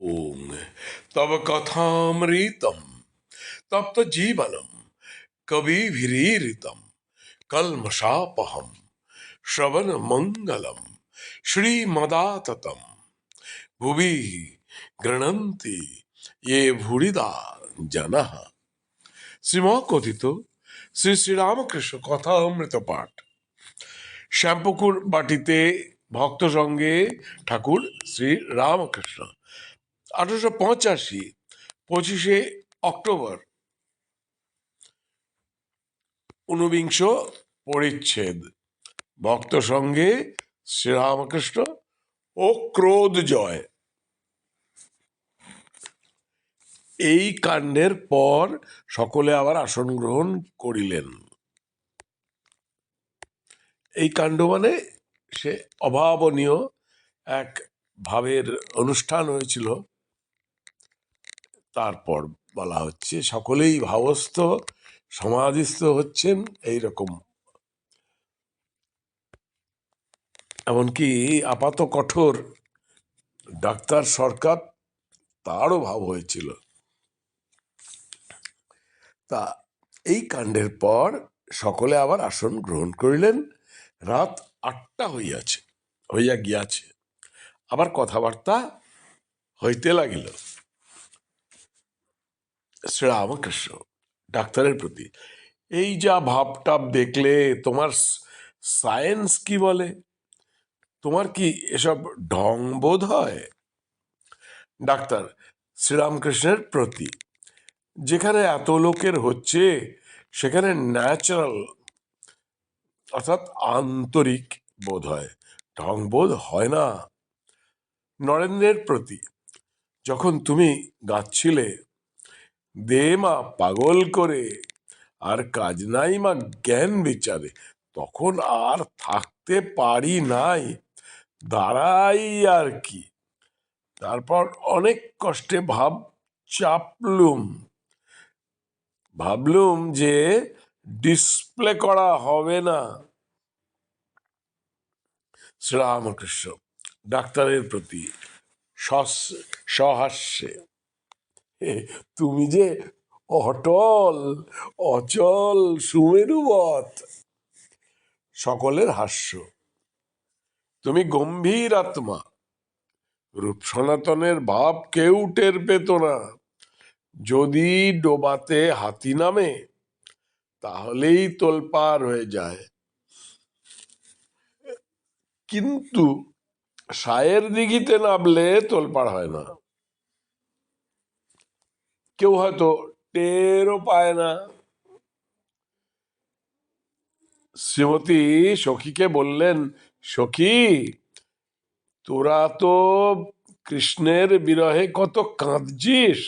ওং তব কথামৃতম তপ্ত জীবনম কবিভিরীরিতম কলমশাপহম শ্রবণ মঙ্গলম শ্রীমদাততম ভুবি গৃণন্তি ইয়ে ভুরিদা জনহ শ্রীমকথিত শ্রী শ্রীরামকৃষ্ণ কথামৃত পাঠ শ্যাম্পুকুর বাটিতে ভক্ত সঙ্গে ঠাকুর শ্রী রামকৃষ্ণ। আঠারোশো পঁচাশি, পঁচিশে অক্টোবর। ঊনবিংশ পরিচ্ছেদ। ভক্ত সঙ্গে শ্রীরামকৃষ্ণ ও ক্রোধ জয়। এই কাণ্ডের পর সকলে আবার আসন গ্রহণ করিলেন। এই কাণ্ড মানে সে অভাবনীয় এক ভাবের অনুষ্ঠান হয়েছিল। তারপর বলা হচ্ছে, সকলেই ভাবস্থ, সমাধিস্থ হচ্ছেন এই রকম এমনকি আপাত কঠোর ডাক্তার সরকার তারও ভাব হয়েছিল। তা এই কাণ্ডের পর সকলে আবার আসন গ্রহণ করিলেন। রাত আটটা হইয়াছে, হইয়া গিয়াছে। আবার কথাবার্তা হইতে লাগিল। শ্রীরামকৃষ্ণ ডাক্তারের প্রতি। এই যা ভাবটাপ দেখলে তোমার সায়েন্স কি বলে? তোমার কি এসব ঢং বোধ হয়? ডাক্তার, শ্রীরামকৃষ্ণের প্রতি। যেখানে এত লোকের হচ্ছে, সেখানে ন্যাচারাল অর্থাৎ আন্তরিক বোধ হয়। ঢং বোধ হয় না। নরেন্দ্রের প্রতি। যখন তুমি গাচ্ছিলে দে মা, পাগল করে। আর কাজ নাই মা, জ্ঞান বিচারে। তখন আর থাকতে পারি নাই। দাঁড়াই আর কি। তারপর অনেক কষ্টে ভাব চাপলুম। ভাবলুম যে ডিসপ্লে করা হবে না। শ্রীরামকৃষ্ণ, ডাক্তারের প্রতি সহাস্যে তুমি যে অটল, অচল, সুমেরুবৎ, সকলের হাস্য। তুমি গম্ভীর আত্মা, রূপ সনাতনের ভাব কেউ টের পেত না। যদি ডোবাতে হাতি নামে, তাহলেই তোলপার হয়ে যায়। কিন্তু সায়ের দিঘিতে নামলে তোলপাড় হয় না। কেউ হয়তো টেরও পায় না। শ্রীমতী সখীকে বললেন, সখী, তোরা তো কৃষ্ণের বিরহে কত কাঁদছিস?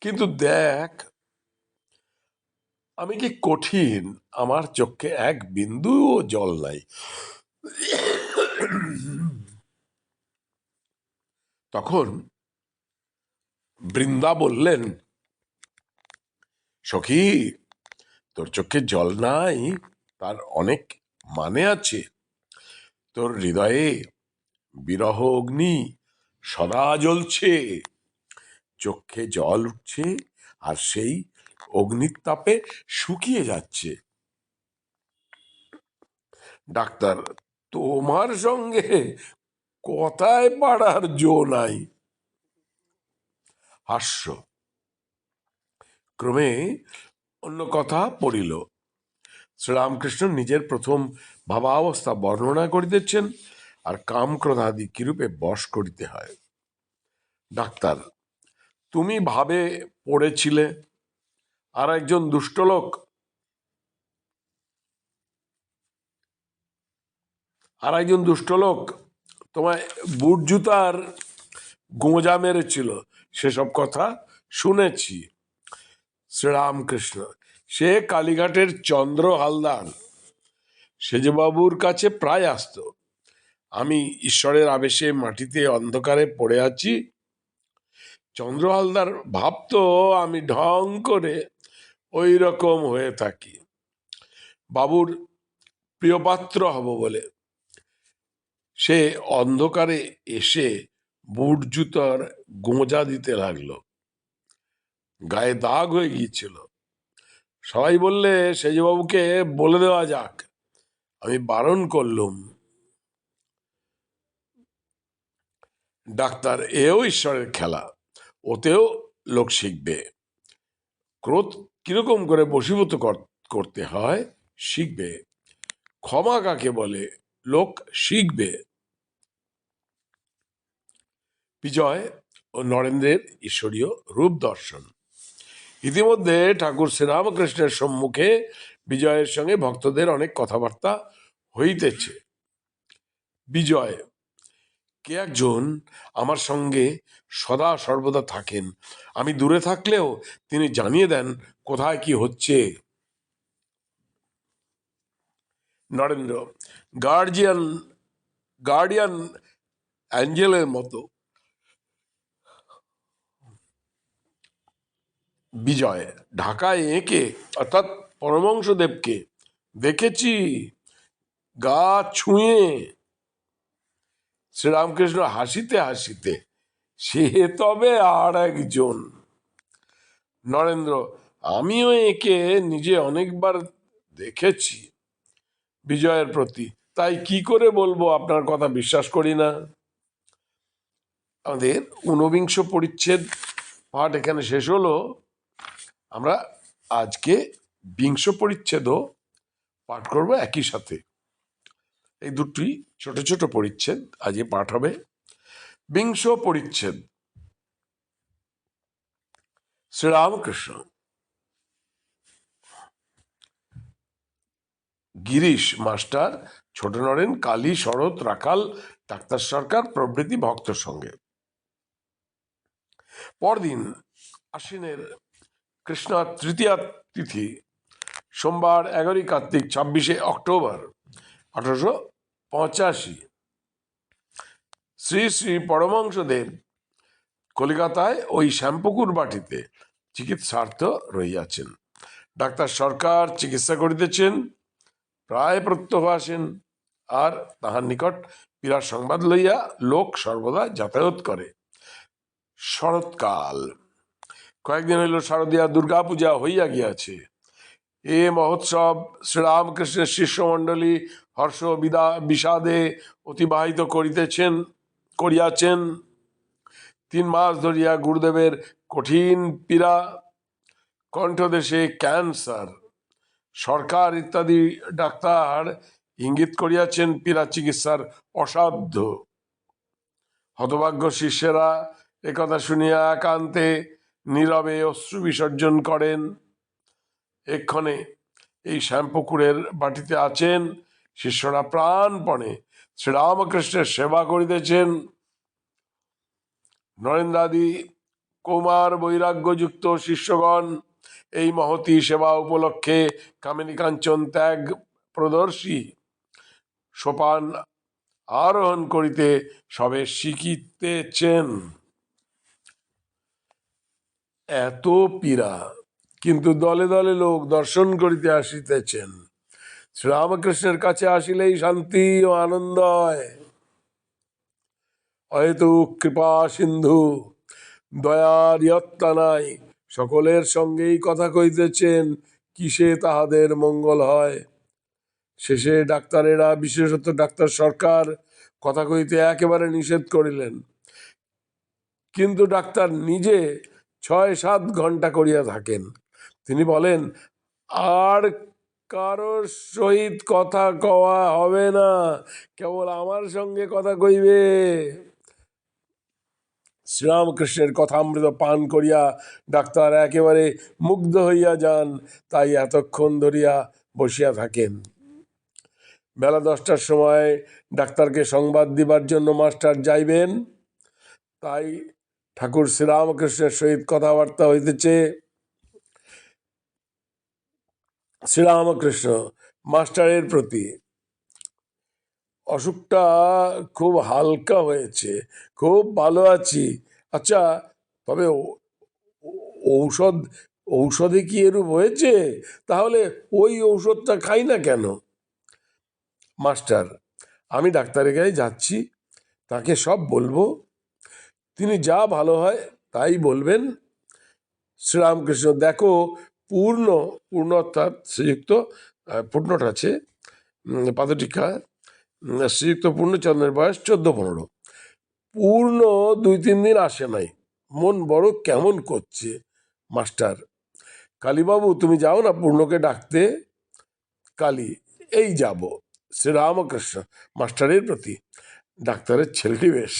কিন্তু দেখ, আমি কি কঠিন? আমার চোখে এক বিন্দুও জল নাই। তখন বৃন্দা বললেন সখী, তোর চোখে জল নাই, তার অনেক মানে আছে। তোর হৃদয়ে বিরহ অগ্নি সদা জ্বলছে। চোখে জল উঠছে আর সেই অগ্নির তাপে শুকিয়ে যাচ্ছে। ডাক্তার, তোমার সঙ্গে কথায় পাড়ার জো নাই। হাস্য ক্রমে অন্য কথা পড়িল। শ্রীরামকৃষ্ণ নিজের প্রথম ভাবাবস্থা বর্ণনা করিতেছেন আর কাম ক্রোধাদি কিরূপে বশ করিতে হয়। ডাক্তার, তুমি ভাবে পড়েছিলে, আর একজন দুষ্ট লোক। আর একজন দুষ্ট লোক তোমায় বুট জুতার গোঁজা মেরেছিল। সেসব কথা শুনেছি। শ্রীরামকৃষ্ণ, সে কালীঘাটের চন্দ্র হালদার। সেজবাবুর কাছে প্রায় আসতো আমি ঈশ্বরের আবেশে মাটিতে অন্ধকারে পড়ে আছি। চন্দ্র হালদার ভাবতো আমি ঢং করে ওই রকম হয়ে থাকি। বাবুর প্রিয়পাত্র হব বলে। সে অন্ধকারে এসে বুট জুতার গোঁজা দিতে লাগল। গায়ে দাগ হয়ে গিয়েছিল। সবাই বললে, সেজবাবুকে বলে দেওয়া যাক, আমি বারণ করলুম। ডাক্তার এও ঈশ্বরের খেলা, ওতেও লোক শিখবে। ক্রোধ কীরকম করে বশীভূত কর- করতে হয়? শিখবে। ক্ষমা কাকে বলে? লোক শিখবে। বিজয় ও নরেন্দ্রের ঈশ্বরীয় রূপ দর্শন। ইতিমধ্যে ঠাকুর শ্রীরামকৃষ্ণের সম্মুখে বিজয়ের সঙ্গে ভক্তদের অনেক কথাবার্তা হইতেছে। বিজয়, কে একজন আমার সঙ্গে সদা সর্বদা থাকেন? আমি দূরে থাকলেও তিনি জানিয়ে দেন কোথায় কি হচ্ছে। নরেন্দ্র, গার্জিয়ান, গার্ডিয়ান অ্যাঞ্জেলের মতো বিজয়। ঢাকায় এঁকে, অর্থাৎ পরমংশদেবকে দেখেছি, গা ছুঁয়ে। শ্রীরামকৃষ্ণ হাসিতে হাসিতে, সে তবে আর একজন। নরেন্দ্র, আমিও একে নিজে অনেকবার দেখেছি। বিজয়ের প্রতি, তাই কি করে বলব আপনার কথা বিশ্বাস করি না? আমাদের ঊনবিংশ পরিচ্ছেদ পাঠ এখানে শেষ হলো। আমরা আজকে বিংশ পরিচ্ছেদও পাঠ করব একই সাথে। এই দুটি ছোট ছোট পরিচ্ছেদ আজকে পাঠ হবে। বিংশ পরিচ্ছেদ। শ্রীরামকৃষ্ণ। গিরিশ মাস্টার ছোট নরেন, কালী, শরৎ, রাখাল, ডাক্তার সরকার, প্রভৃতি ভক্ত সঙ্গে। পরদিন আশ্বিনের কৃষ্ণ তৃতীয়া তিথি, সোমবার এগারোই কার্তিক, ছাব্বিশে অক্টোবর আঠারোশো পঁচাশি। শ্রী শ্রী পরমংশদেব কলিকাতায় ওই শ্যাম্পুকুর বাটিতে চিকিৎসার্থ রইয়াছেন ডাক্তার সরকার চিকিৎসা করিতেছেন, প্রায় প্রত্যহ আসেন, আর তাহার নিকট পীড়ার সংবাদ লইয়া লোক সর্বদা যাতায়াত করে। শরৎকাল কয়েকদিন হইল শারদীয়া দুর্গা পূজা হইয়া গিয়াছে। এ মহোৎসব শ্রীরামকৃষ্ণের শিষ্যমণ্ডলী হর্ষ বিদা বিষাদে অতিবাহিত করিতেছেন, করিয়াছেন। তিন মাস ধরিয়া গুরুদেবের কঠিন পীড়া, কণ্ঠদেশে ক্যান্সার। সরকার ইত্যাদি ডাক্তার ইঙ্গিত করিয়াছেন পীড়া চিকিৎসার অসাধ্য। হতভাগ্য শিষ্যেরা একথা শুনিয়া একান্তে নীরবে অশ্রু বিসর্জন করেন। এক্ষণে এই শ্যামপুকুরের বাটিতে আছেন শিষ্যরা প্রাণপণে শ্রীরামকৃষ্ণের সেবা করিতেছেন। নরেন্দ্রাদি কুমার বৈরাগ্যযুক্ত শিষ্যগণ এই মহতী সেবা উপলক্ষে কামিনী কাঞ্চন ত্যাগ প্রদর্শী। সোপান আরোহণ করিতে সবে শিখিতেছেন। এত পীড়া। কিন্তু দলে দলে লোক দর্শন করিতে আসিতেছেন। শ্রীরামকৃষ্ণের কাছে আসিলেই শান্তি ও আনন্দ হয়। হয়তো কৃপা সিন্ধু, দয়ার ইয়ত্তা নাই। সকলের সঙ্গেই কথা কইতেছেন, কিসে তাহাদের মঙ্গল হয়? শেষে ডাক্তারেরা, বিশেষত ডাক্তার সরকার, কথা কইতে একেবারে নিষেধ করিলেন। কিন্তু ডাক্তার নিজে ছয় সাত ঘণ্টা করিয়া থাকেন। তিনি বলেন, আর কারোর সহিত কথা কওয়া হবে না, কেবল আমার সঙ্গে কথা কইবে। শ্রীরামকৃষ্ণের কথা কথামৃত পান করিয়া ডাক্তার একেবারে মুগ্ধ হইয়া যান, তাই এতক্ষণ ধরিয়া বসিয়া থাকেন। বেলা দশটার সময় ডাক্তারকে সংবাদ দিবার জন্য মাস্টার যাইবেন, তাই ঠাকুর শ্রীরামকৃষ্ণের সহিত কথাবার্তা হইতেছে। শ্রীরামকৃষ্ণ মাস্টারের প্রতি অসুখটা খুব হালকা হয়েছে, খুব ভালো আছি। আচ্ছা তবে ঔষধ, ঔষধে কি এরূপ হয়েছে? তাহলে ওই ঔষধটা খাই না কেন? মাস্টার, আমি ডাক্তারের কাছে যাচ্ছি, তাকে সব বলব। তিনি যা ভালো হয় তাই বলবেন। শ্রীরামকৃষ্ণ, দেখো, পূর্ণ পূর্ণ অর্থাৎ শ্রীযুক্ত পূর্ণটা আছে পাদটিকা শ্রীযুক্ত পূর্ণচন্দ্রের বয়স চোদ্দ পনেরো পূর্ণ দুই তিন দিন আসে নাই। মন বড় কেমন করছে, মাস্টার। কালীবাবু, তুমি যাও না পূর্ণকে ডাকতে। কালী, এই যাব। শ্রীরামকৃষ্ণ, মাস্টারের প্রতি। ডাক্তারের ছেলেটি বেশ।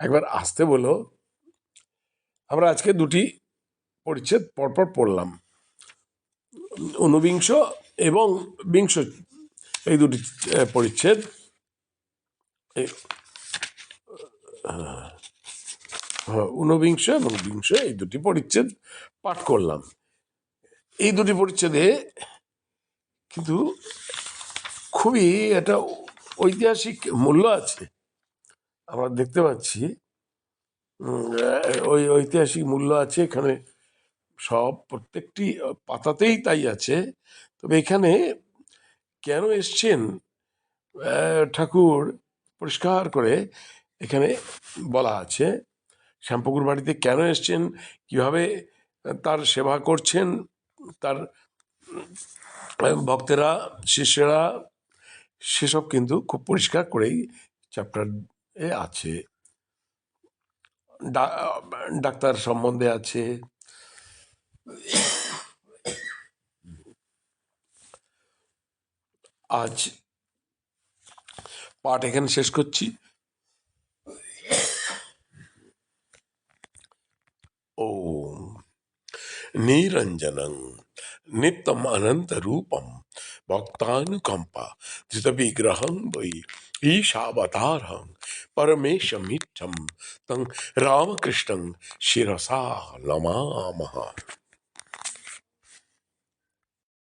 একবার আসতে বলো। আমরা আজকে দুটি পরিচ্ছেদ পরপর পড়লাম। ঊনবিংশ এবং বিংশ এই দুটি পরিচ্ছেদ। আহ, হ্যাঁ, ঊনবিংশ এবং বিংশ এই দুটি পরিচ্ছেদ পাঠ করলাম। এই দুটি পরিচ্ছেদে কিন্তু খুবই একটা ঐতিহাসিক মূল্য আছে। আমরা দেখতে পাচ্ছি ওই ঐতিহাসিক মূল্য আছে এখানে সব, প্রত্যেকটি পাতাতেই তাই আছে। তবে এখানে কেন এসছেন ঠাকুর পরিষ্কার করে এখানে বলা আছে, শ্যামপুকুর বাড়িতে কেন এসছেন, কীভাবে তার সেবা করছেন, তার ভক্তেরা, শিষ্যেরা, সেসব কিন্তু খুব পরিষ্কার করেই চ্যাপ্টার এ আছে। ডাক্তার সম্বন্ধে আছে। আজ পাঠ এখানে শেষ করছি। ও নিরঞ্জনং নিত্যম অনন্ত রূপম ভক্তানুকম্পা ধৃতবিগ্রহং বৈ ঈশাবতারহং। পরমেশমিচ্ছম তং রামকৃষ্ণং শিরসা নমামः